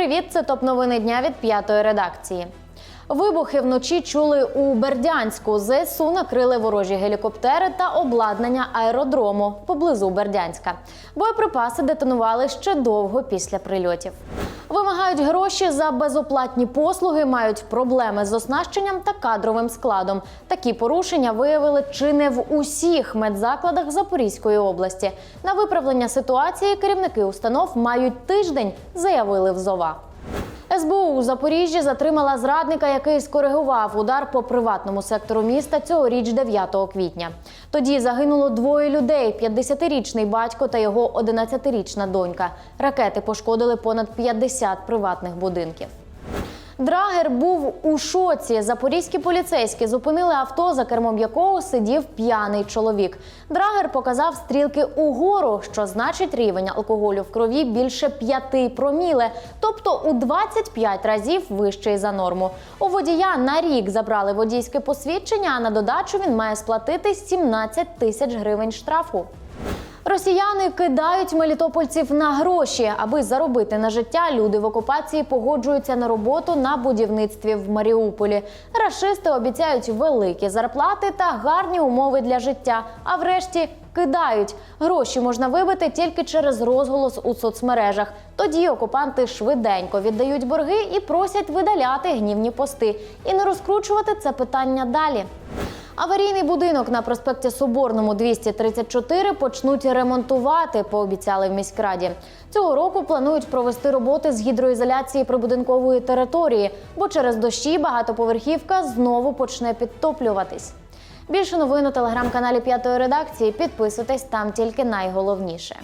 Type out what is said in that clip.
Привіт, це топ новини дня від п'ятої редакції. Вибухи вночі чули у Бердянську. ЗСУ накрили ворожі гелікоптери та обладнання аеродрому поблизу Бердянська. Боєприпаси детонували ще довго після прильотів. Вимагають гроші за безоплатні послуги, мають проблеми з оснащенням та кадровим складом. Такі порушення виявили чи не в усіх медзакладах Запорізької області. На виправлення ситуації керівники установ мають тиждень, заявили в ЗОВА. СБУ у Запоріжжі затримала зрадника, який скоригував удар по приватному сектору міста цьогоріч 9 квітня. Тоді загинуло двоє людей: 50-річний батько та його 11-річна донька. Ракети пошкодили понад 50 приватних будинків. Драгер був у шоці. Запорізькі поліцейські зупинили авто, за кермом якого сидів п'яний чоловік. Драгер показав стрілки угору, що значить рівень алкоголю в крові більше 5 проміле, тобто у 25 разів вищий за норму. У водія на рік забрали водійське посвідчення, а на додачу він має сплатити 17 тисяч гривень штрафу. Росіяни кидають мелітопольців на гроші, аби заробити на життя. Люди в окупації погоджуються на роботу на будівництві в Маріуполі. Рашисти обіцяють великі зарплати та гарні умови для життя. А врешті кидають гроші можна вибити тільки через розголос у соцмережах. Тоді окупанти швиденько віддають борги і просять видаляти гнівні пости і не розкручувати це питання далі. Аварійний будинок на проспекті Соборному 234 почнуть ремонтувати, пообіцяли в міськраді. Цього року планують провести роботи з гідроізоляції прибудинкової території, бо через дощі багатоповерхівка знову почне підтоплюватись. Більше новин у телеграм-каналі П'ятої редакції. Підписуйтесь там тільки найголовніше.